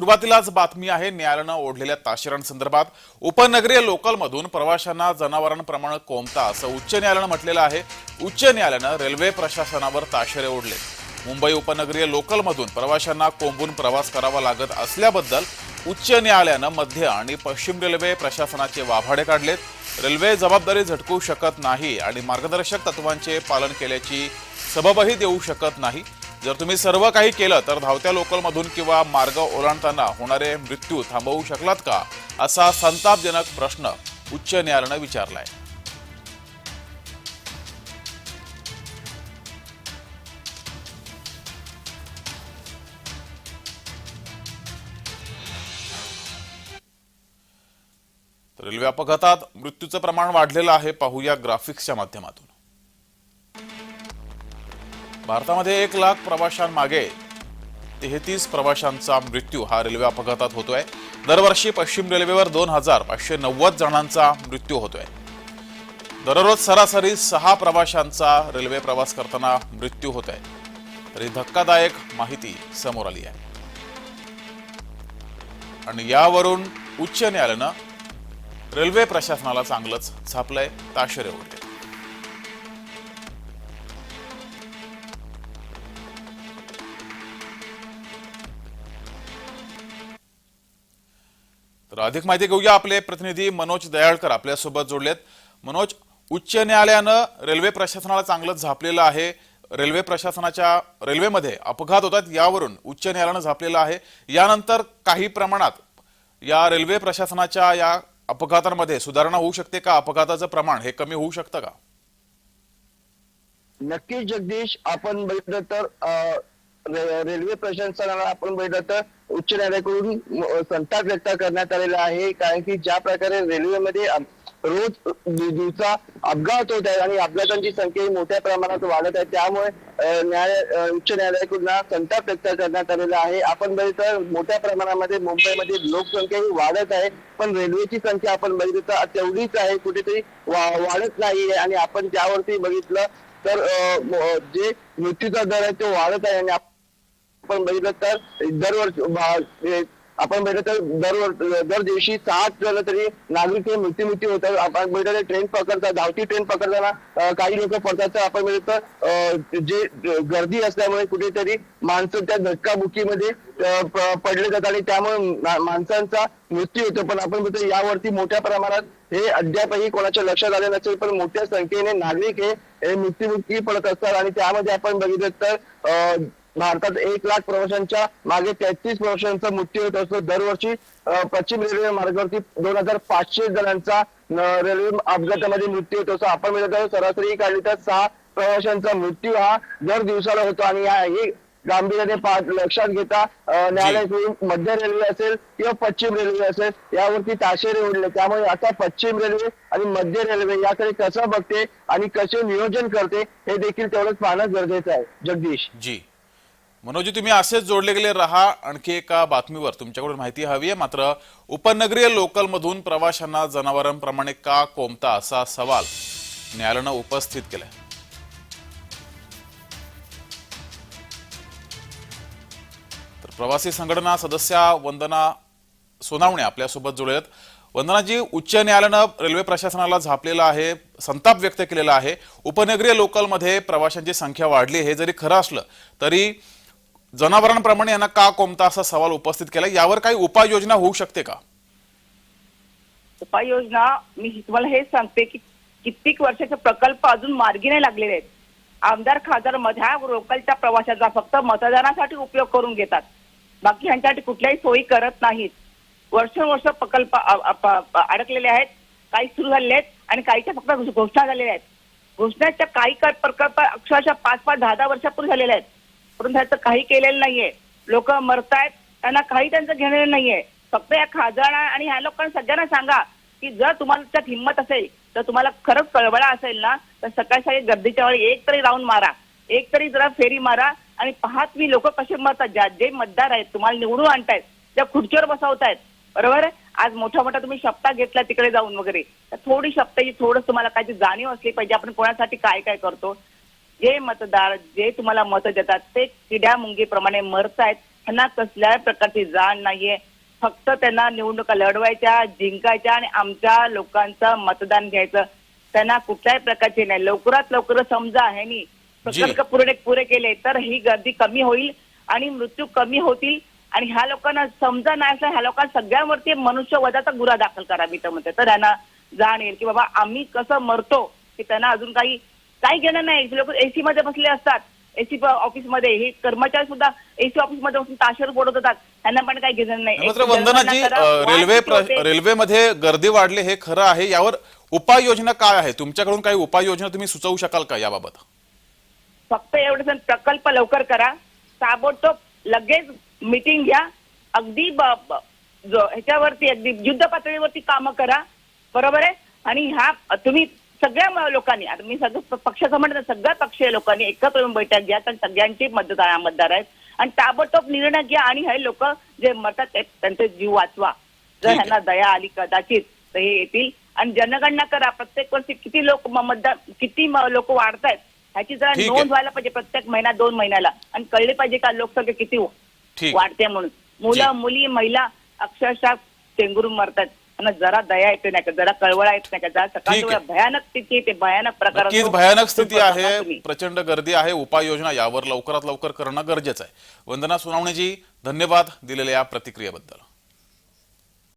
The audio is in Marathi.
सुरुवातीलाच बातमी आहे न्यायालयानं ओढलेल्या ताशेरांसंदर्भात. उपनगरीय लोकलमधून प्रवाशांना जनावरांप्रमाणे कोंबता असं उच्च न्यायालयानं म्हटलेलं आहे. उच्च न्यायालयानं रेल्वे प्रशासनावर ताशेरे ओढले. मुंबई उपनगरीय लोकलमधून प्रवाशांना कोंबून प्रवास करावा लागत असल्याबद्दल उच्च न्यायालयानं मध्य आणि पश्चिम रेल्वे प्रशासनाचे वाभाडे काढलेत. रेल्वे जबाबदारी झटकू शकत नाही आणि मार्गदर्शक तत्वांचे पालन केल्याची सबबही देऊ शकत नाही. जर तुम्ही सर्व काही केलं तर धावत्या लोकलमधून किंवा मार्ग ओलांडताना होणारे मृत्यू थांबवू शकलात का? असा संतापजनक प्रश्न उच्च न्यायालयानं विचारलाय. रेल्वे अपघातात मृत्यूचं प्रमाण वाढलेलं आहे. पाहूया ग्राफिक्सच्या माध्यमातून. भारतामध्ये एक लाख प्रवाशांमागे तेहतीस प्रवाशांचा मृत्यू हा रेल्वे अपघातात होतोय. दरवर्षी पश्चिम रेल्वेवर दोन हजार पाचशे नव्वद जणांचा मृत्यू होतोय. दररोज सरासरी सहा प्रवाशांचा रेल्वे प्रवास करताना मृत्यू होत आहे तरी धक्कादायक माहिती समोर आली आहे. आणि यावरून उच्च न्यायालयानं रेल्वे प्रशासनाला चांगलंच झापलंय. ताशेरे होते तर अधिक माहिती घेऊया आपले प्रतिनिधी मनोज दयाळकर आपल्यासोबत जोडलेत. मनोज उच्च न्यायालयानं रेल्वे प्रशासनाला चांगलंच झापलेलं आहे. रेल्वे प्रशासनाच्या रेल्वेमध्ये अपघात होतात यावरून उच्च न्यायालयानं झापलेलं आहे. यानंतर काही प्रमाणात या रेल्वे प्रशासनाच्या या अपघातांमध्ये सुधारणा होऊ शकते का? अपघाताचं प्रमाण हे कमी होऊ शकतं का? नक्कीच जगदीश. आपण बघितलं तर रेल्वे प्रशासनाला आपण बघितलं तर उच्च न्यायालयाकडून संताप व्यक्त करण्यात आलेला आहे. कारण की ज्या प्रकारे रेल्वेमध्ये रोज दिवसा अपघात होत आहेत आणि अपघातांची संख्या मोठ्या प्रमाणात वाढत आहे त्यामुळे न्यायालय उच्च न्यायालयाकडून संताप व्यक्त करण्यात आलेला आहे. आपण बघितलं तर मोठ्या प्रमाणामध्ये मुंबईमध्ये लोकसंख्या ही वाढत आहे पण रेल्वेची संख्या आपण बघितलं तर तेवढीच आहे कुठेतरी वाढत नाही आणि आपण त्यावरती बघितलं तर जे मृत्यूचा दर आहे तो वाढत आहे आणि आपण बघितलं तर दरवर्षी आपण बघितलं तर दरवर दर दिवशी सात झालं तरी नागरिक हे मृत्यू मृत्यू होतात. आपण बघितलं तर ट्रेन पकडतात धावती ट्रेन पकडताना काही लोक पडतात. तर आपण बघितलं तर जे गर्दी असल्यामुळे कुठेतरी माणसं त्या धक्काबुकीमध्ये पडले जातात आणि त्यामुळे माणसांचा मृत्यू होतो. पण आपण बघतो यावरती मोठ्या प्रमाणात हे अद्यापही कोणाच्या लक्षात आले नसेल पण मोठ्या संख्येने नागरिक हे मृत्यूमुखी पडत असतात. आणि त्यामध्ये आपण बघितलं तर अं, भारतात एक लाख प्रवाशांच्या मागे तेहतीस प्रवाशांचा मृत्यू होत असतो. दरवर्षी पश्चिम रेल्वे मार्गावरती दोन हजार पाचशे जणांचा रेल्वे अपघातामध्ये मृत्यू होत असतो. आपण तर सरासरी काढली तर सहा प्रवाशांचा मृत्यू हा दर दिवसाला होतो आणि या हे गांभीर्याने लक्षात घेता अं, न्यायालयाकडून मध्य रेल्वे असेल किंवा पश्चिम रेल्वे असेल यावरती ताशेरे ओढले. त्यामुळे आता पश्चिम रेल्वे आणि मध्य रेल्वे याकडे कसं बघते आणि कसे नियोजन करते हे देखील तेवढंच पाहणं गरजेचं आहे. जगदीश. जी. मनोजी तुम्ही असेच जोडले गेले रहा आणखी एका बातमीवर. तुमच्याकडून माहिती हवी आहे मात्र उपनगरीय लोकलमधून प्रवाशांना जनावरांप्रमाणे का कोंबता असा सवाल न्यायालयानं उपस्थित केलाय. तर प्रवासी संघटना सदस्या वंदना सोनावणे आपल्यासोबत जोडलेत वंदनाजी उच्च न्यायालयानं रेल्वे प्रशासनाला झापलेलं आहे संताप व्यक्त केलेला आहे. उपनगरीय लोकलमध्ये प्रवाशांची संख्या वाढली हे जरी खरं असलं तरी जनावरांप्रमाणे यांना का कोणता असा सवाल उपस्थित केला? यावर काही उपाययोजना होऊ शकते का? उपाययोजना मी तुम्हाला हेच सांगते की कित्येक वर्षाचे प्रकल्प अजून मार्गी नाही लागलेले आहेत. आमदार खासदार मध्या लोकलच्या प्रवाशाचा फक्त मतदानासाठी उपयोग करून घेतात. बाकी ह्यांच्यासाठी कुठल्याही सोयी करत नाहीत. वर्षानुवर्ष प्रकल्प अडकलेले आहेत. काही सुरू झालेले आहेत आणि काहीच्या फक्त घोषणा झालेल्या आहेत. घोषणाच्या काही का- प्रकल्प अक्षरशः पाच पाच दहा दहा वर्षापूर्वी झालेल्या आहेत. परंतु ह्याचं काही केलेलं नाहीये. लोक मरतायत त्यांना काही त्यांचं घेणं नाहीये. फक्त या खासदार आणि ह्या लोकांना सगळ्यांना सांगा की जर तुम्हाला त्यात हिंमत असेल तर तुम्हाला खरंच कळवळा असेल ना तर सकाळी सकाळी गर्दीच्या वेळी एक तरी राऊंड मारा. एक तरी जरा फेरी मारा आणि पहा तुम्ही लोक कसे मरतात. ज्या जे मतदार आहेत तुम्हाला निवडून आणतायत त्या खुर्चीवर बसवतायत. बरोबर? आहे? आज मोठ्या मोठ्या तुम्ही शपथा घेतला तिकडे जाऊन वगैरे. तर थोडी शपथाची थोडं तुम्हाला काही जाणीव असली पाहिजे. आपण कोणासाठी काय काय करतो? जे मतदार जे तुम्हाला मत देतात ते किड्या मुंगीप्रमाणे मरतायत त्यांना कसल्याही प्रकारची जाण नाहीये. फक्त त्यांना निवडणुका लढवायच्या जिंकायच्या आणि आमच्या लोकांचं मतदान घ्यायचं. त्यांना कुठल्याही प्रकारचे नाही. लवकरात लवकर समजा आहे नी प्रकल्प पुरे पुरे केले तर ही गर्दी कमी होईल आणि मृत्यू कमी होतील. आणि ह्या लोकांना समजा नाही असं ह्या लोकांना सगळ्यांवरती मनुष्यवधाचा गुन्हा दाखल करा मी तर म्हणते तर त्यांना जाण येईल की बाबा आम्ही कसं मरतो की त्यांना अजून काही काही घेणं नाही. लोक एसी मध्ये बसले असतात. एसी ऑफिसमध्ये. हे कर्मचारी सुद्धा एसी ऑफिसमध्ये बसून ताशेर बोलत होतात. त्यांना पण काही घेणं नाही. मात्र वंदनाजी रेल्वे रेल्वेमध्ये गर्दी वाढली हे खरं आहे. यावर उपाययोजना काय आहे? तुमच्याकडून काही उपाययोजना तुम्ही सुचवू शकाल का याबाबत? फक्त एवढं प्रकल्प लवकर करा. ताबडतोब लगेच मिटिंग घ्या. अगदी ह्याच्यावरती अगदी युद्ध पातळीवरती कामं करा. बरोबर आहे? आणि ह्या तुम्ही सगळ्या लोकांनी आता मी सगळं पक्षाचं म्हणत सगळ्या पक्षीय लोकांनी एकत्र येऊन बैठक घ्या तर सगळ्यांची आहे मतदार आहेत. आणि ताबडतोब निर्णय घ्या आणि हे लोक जे मरतात त्यांचे जीव वाचवा. जर. ह्यांना दया आली कदाचित तर हे येतील. आणि जनगणना करा. प्रत्येक वर्षी किती लोक मतदार किती लोक वाढतायत ह्याची जरा. नोंद व्हायला पाहिजे प्रत्येक महिना दोन महिन्याला. आणि कळले पाहिजे का लोकसंख्या किती वाढते म्हणून. मुलं मुली महिला अक्षरशः चेंगरून मरतात त्यांना जरा दया येते नाही का जरा कळवळा येत नाही का जरा सकाळच्या. वेळा भयानक स्थिती येते भयानक प्रकार नक्कीच. भयानक स्थिती आहे. प्रचंड गर्दी आहे उपाययोजना यावर लवकरात लवकर करणं गरजेचं आहे वंदना सोनावणेजी धन्यवाद दिलेल्या या प्रतिक्रियेबद्दल